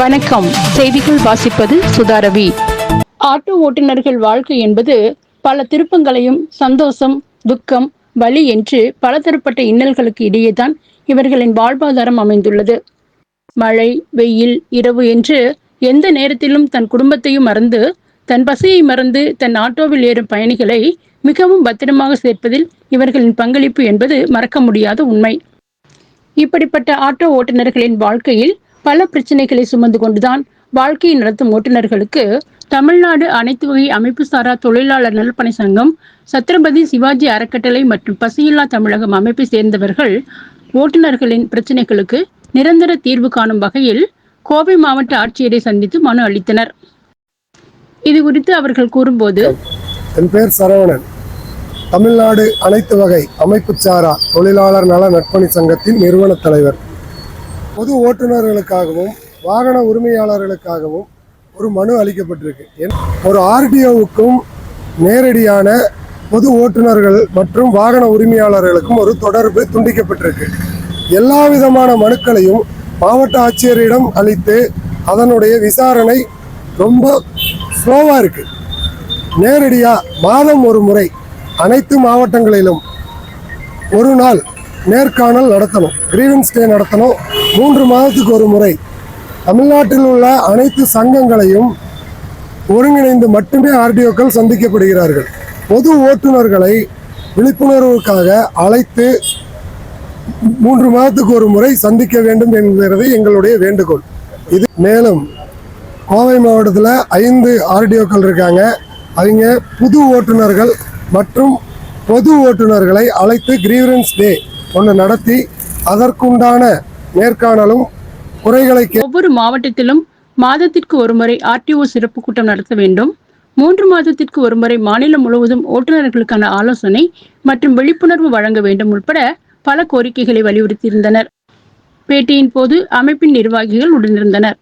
வணக்கம். செய்திகள் வாசிப்பது சுதாரவி ஆட்டோ ஓட்டுநர்கள் வாழ்க்கை என்பது பல திருப்பங்களையும் சந்தோஷம் துக்கம் வலி என்று பலதரப்பட்ட இன்னல்களுக்கு இடையேதான் இவர்களின் வாழ்வாதாரம் அமைந்துள்ளது. மழை வெயில் இரவு என்று எந்த நேரத்திலும் தன் குடும்பத்தையும் மறந்து தன் பசியை மறந்து தன் ஆட்டோவில் ஏறும் பயணிகளை மிகவும் பத்திரமாக சேர்ப்பதில் இவர்களின் பங்களிப்பு என்பது மறக்க முடியாத உண்மை. இப்படிப்பட்ட ஆட்டோ ஓட்டுநர்களின் வாழ்க்கையில் பல பிரச்சனைகளை சுமந்து கொண்டுதான் வாழ்க்கையை நடத்தும் ஓட்டுநர்களுக்கு தமிழ்நாடு அனைத்து வகை அமைப்பு சாரா தொழிலாளர் நலப்பணி சங்கம் சத்ரபதி சிவாஜி அறக்கட்டளை மற்றும் பசியில்லா தமிழகம் அமைப்பை சேர்ந்தவர்கள் ஓட்டுநர்களின் பிரச்சனைகளுக்கு நிரந்தர தீர்வு காணும் வகையில் கோவை மாவட்ட ஆட்சியரை சந்தித்து மனு அளித்தனர். இது குறித்து அவர்கள் கூறும்போது என் பேர் சரவணன். தமிழ்நாடு அனைத்து வகை அமைப்புச்சாரா தொழிலாளர் நல நட்பணி சங்கத்தின் நிறுவன தலைவர். பொது ஓட்டுநர்களுக்காகவும் வாகன உரிமையாளர்களுக்காகவும் ஒரு மனு அளிக்கப்பட்டிருக்கு. என்- ஒரு ஆர்டிஓவுக்கும் நேரடியான பொது ஓட்டுநர்கள் மற்றும் வாகன உரிமையாளர்களுக்கும் ஒரு தொடர்பு துண்டிக்கப்பட்டிருக்கு. எல்லா விதமான மனுக்களையும் மாவட்ட ஆட்சியரிடம் அளித்து அதனுடைய விசாரணை ரொம்ப ஸ்லோவாக இருக்குது நேரடியாக மாதம் ஒரு முறை அனைத்து மாவட்டங்களிலும் ஒரு நாள் நேர்காணல் நடத்தணும். கிரீவன்ஸ் டே நடத்தணும். மூன்று மாதத்துக்கு ஒரு முறை. தமிழ்நாட்டில் உள்ள அனைத்து சங்கங்களையும் ஒருங்கிணைந்து மட்டுமே ஆர்டிஓக்கள் சந்திக்கப்படுகிறார்கள். பொது ஓட்டுநர்களை விழிப்புணர்வுக்காக அழைத்து மூன்று மாதத்துக்கு ஒரு முறை சந்திக்க வேண்டும் என்கிறது எங்களுடைய வேண்டுகோள். இது மேலும் கோவை மாவட்டத்தில் ஐந்து ஆர்டிஓக்கள் இருக்காங்க. அவங்க புது ஓட்டுநர்கள் மற்றும் பொது ஓட்டுநர்களை அழைத்து கிரீவரன்ஸ் டே ஒன்று நடத்தி அதற்குண்டான நேர்காணலும் குறைகளை ஒவ்வொரு மாவட்டத்திலும் மாதத்திற்கு ஒருமுறை ஆர்டிஓ சிறப்பு கூட்டம் நடத்த வேண்டும். மூன்று மாதத்திற்கு ஒருமுறை மாநிலம் முழுவதும் ஓட்டுநர்களுக்கான ஆலோசனை மற்றும் விழிப்புணர்வு வழங்க வேண்டும் உட்பட பல கோரிக்கைகளை வலியுறுத்தியிருந்தனர். பேட்டியின் போது அமைப்பின் நிர்வாகிகள் உடனிருந்தனர்.